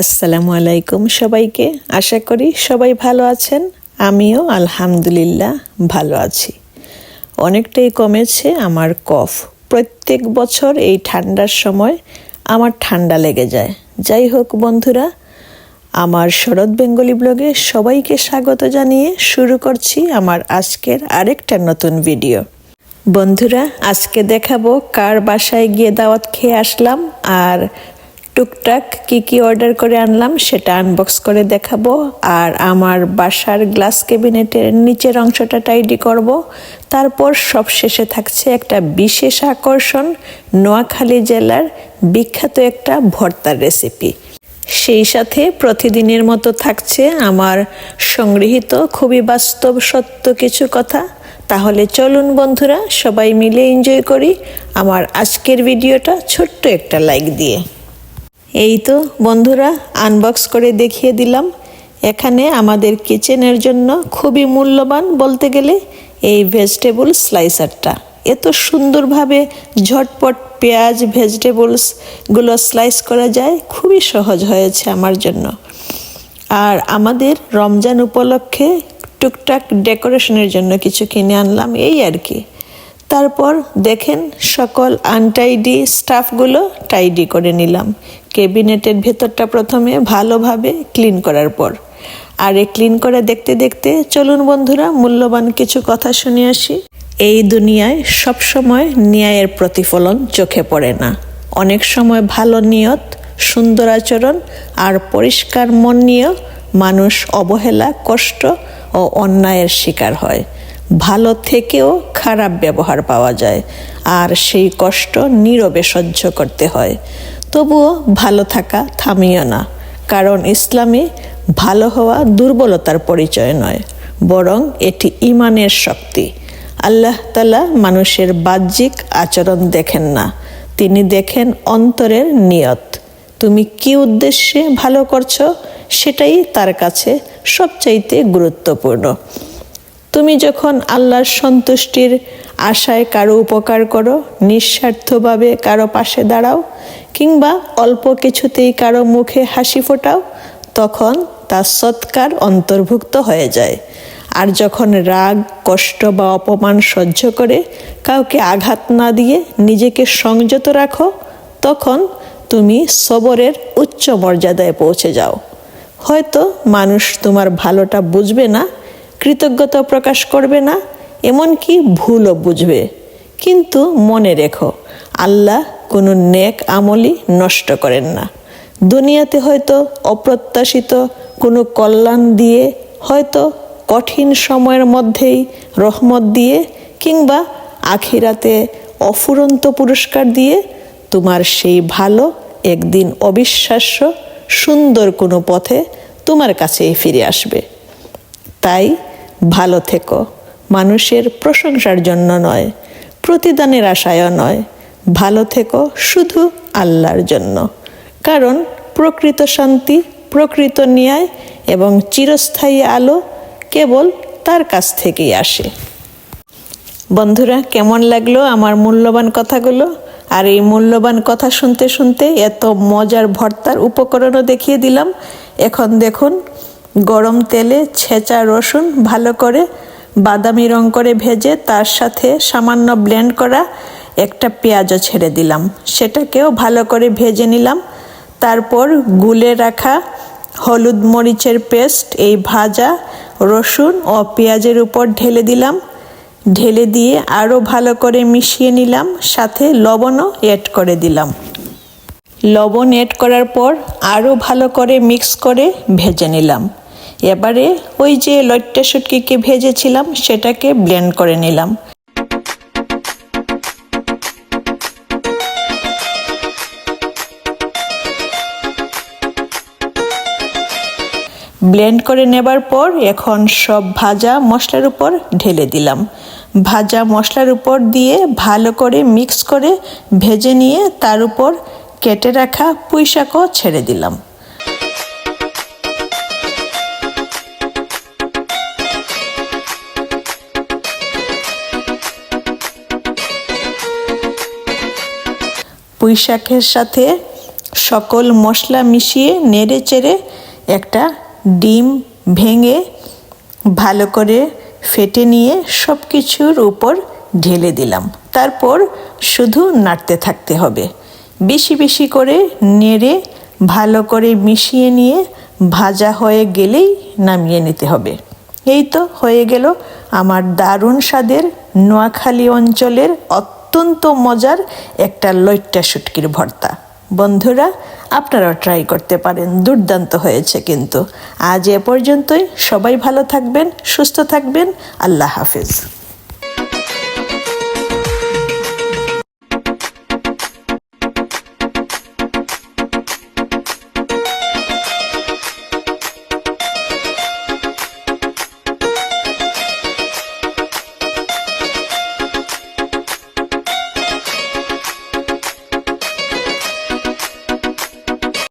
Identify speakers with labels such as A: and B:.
A: আসসালামু আলাইকুম সবাইকে। আশা করি সবাই ভালো আছেন। আমিও আলহামদুলিল্লাহ ভালো আছি। অনেকটাই কমেছে আমার কফ। প্রত্যেক বছর এই ঠান্ডার সময় আমার ঠান্ডা লেগে যায়। যাই হোক বন্ধুরা, আমার শরৎ বেঙ্গলি ব্লগে সবাইকে স্বাগত জানিয়ে শুরু করছি আমার আজকের আরেকটা নতুন ভিডিও। বন্ধুরা, আজকে দেখাবো কার বাসায় গিয়ে দাওয়াত খেয়ে আসলাম আর টুকটাক কি কি অর্ডার করে আনলাম সেটা আনবক্স করে দেখাবো। আর আমার বাসার গ্লাস ক্যাবিনেটের নিচের অংশটা টাইডি করব। তারপর সব শেষে থাকছে একটা বিশেষ আকর্ষণ, নোয়াখালী জেলার বিখ্যাত একটা ভর্তার রেসিপি সেই সাথে প্রতিদিনের মতো থাকছে আমার সংগৃহীত খুবই বাস্তব সত্য কিছু কথা। তাহলে চলুন বন্ধুরা, সবাই মিলে এনজয় করি আমার আজকের ভিডিওটা ছোট্ট একটা লাইক দিয়ে। এই তো বন্ধুরা আনবক্স করে দেখিয়ে দিলাম। এখানে আমাদের কিচেনের জন্য খুবই মূল্যবান বলতে গেলে এই ভেজিটেবল স্লাইসারটা এত সুন্দরভাবে ঝটপট পেঁয়াজ ভেজিটেবলসগুলো স্লাইস করা যায়, খুবই সহজ হয়েছে আমার জন্য। আর আমাদের রমজান উপলক্ষে টুকটাক ডেকোরেশনের জন্য কিছু কিনে আনলাম, এই আর কি। তারপর দেখেন সকল আনটাইডি স্টাফগুলো টাইডি করে নিলাম। ক্যাবিনেটের ভেতরটা প্রথমে ভালোভাবে ক্লিন করার পর। আর এই ক্লিন করে দেখতে দেখতে, চলুন বন্ধুরা, মূল্যবান কিছু কথা শুনে আসি। এই দুনিয়ায় সব সময় ন্যায়ের প্রতিফলন চোখে পড়ে না। অনেক সময় ভালো নিয়ত, সুন্দর আচরণ আর পরিষ্কার মন নিয়েও মানুষ অবহেলা, কষ্ট ও অন্যায়ের শিকার হয়। ভালো থেকেও খারাপ ব্যবহার পাওয়া যায় আর সেই কষ্ট নীরবে সহ্য করতে হয়। তবুও ভালো থাকা থামিও না। কারণ ইসলামে ভালো হওয়া দুর্বলতার পরিচয় নয়, বরং এটি ইমানের শক্তি। আল্লাহ তালা মানুষের বাহ্যিক আচরণ দেখেন না, তিনি দেখেন অন্তরের নিয়ত। তুমি কি উদ্দেশ্যে ভালো করছ সেটাই তার কাছে সবচাইতে গুরুত্বপূর্ণ। তুমি যখন আল্লাহর সন্তুষ্টির আশায় কারও উপকার করো, নিঃস্বার্থভাবে কারও পাশে দাঁড়াও, কিংবা অল্প কিছুতেই কারও মুখে হাসি ফোটাও, তখন তা সৎকার অন্তর্ভুক্ত হয়ে যায়। আর যখন রাগ, কষ্ট বা অপমান সহ্য করে, কাউকে আঘাত না দিয়ে নিজেকে সংযত রাখো, তখন তুমি সবরের উচ্চ মর্যাদায় পৌঁছে যাও। হয়তো মানুষ তোমার ভালোটা বুঝবে না, কৃতজ্ঞতা প্রকাশ করবে না এমনকি ভুলও বুঝবে। কিন্তু মনে রেখো, আল্লাহ কোনো নেক আমলই নষ্ট করেন না। দুনিয়াতে হয়তো অপ্রত্যাশিত কোনো কল্যাণ দিয়ে, হয়তো কঠিন সময়ের মধ্যেই রহমত দিয়ে, কিংবা আখিরাতে অফুরন্ত পুরস্কার দিয়ে তোমার সেই ভালো, একদিন অবিশ্বাস্য, সুন্দর কোনো পথে তোমার কাছেই ফিরে আসবে। তাই ভালো থেকো। মানুষের প্রশংসার জন্য নয়, প্রতিদানের আশায়ও নয়। ভালো থেকো শুধু আল্লাহর জন্য। কারণ প্রকৃত শান্তি, প্রকৃত ন্যায় এবং চিরস্থায়ী আলো কেবল তার কাছ থেকেই আসে। বন্ধুরা, কেমন লাগল আমার মূল্যবান কথাগুলো? আর এই মূল্যবান কথা শুনতে শুনতে এত মজার ভর্তার উপকরণও দেখিয়ে দিলাম। এখন দেখুন, গরম তেলে ছেঁচা রসুন ভালো করে বাদামি রং করে ভেজে তার সাথে সামান্য ব্লেন্ড করা একটা পেঁয়াজও ছেড়ে দিলাম। সেটাকেও ভালো করে ভেজে নিলাম। তারপর গুলে রাখা হলুদ মরিচের পেস্ট, এই ভাজা, রসুন ও পেঁয়াজের উপর ঢেলে দিলাম। ঢেলে দিয়ে আরও ভালো করে মিশিয়ে নিলাম, সাথে লবণও অ্যাড করে দিলাম। লবণ অ্যাড করার পর আরও ভালো করে মিক্স করে ভেজে নিলাম। এবারে ওই যে লট্টা শুটকিকে ভেজেছিলাম, সেটাকে ব্লেন্ড করে নিলাম। ব্লেন্ড করে নেবার পর এখন সব ভাজা মশলার উপর ঢেলে দিলাম। ভাজা মশলার উপর দিয়ে ভালো করে মিক্স করে ভেজে নিয়ে তার উপর কেটে রাখা পুঁই শাকও ছেড়ে দিলাম। পুঁই শাকের সাথে সকল মশলা মিশিয়ে নেড়ে চেড়ে একটা ডিম ভেঙে ভালো করে ফেটে নিয়ে সব কিছুর উপর ঢেলে দিলাম। তারপর শুধু নাড়তে থাকতে হবে। বেশি বেশি করে নেড়ে ভালো করে মিশিয়ে নিয়ে ভাজা হয়ে গেলেই নামিয়ে নিতে হবে। এই তো হয়ে গেল আমার দারুণ স্বাদের নোয়াখালী অঞ্চলের অত্যন্ত মজার একটা লইট্টা শুটকির ভর্তা। বন্ধুরা, আপনারাও ট্রাই করতে পারেন, দুর্দান্ত হয়েছে কিন্তু। আজ এ পর্যন্তই, সবাই ভালো থাকবেন, সুস্থ থাকবেন, আল্লাহ হাফেজ।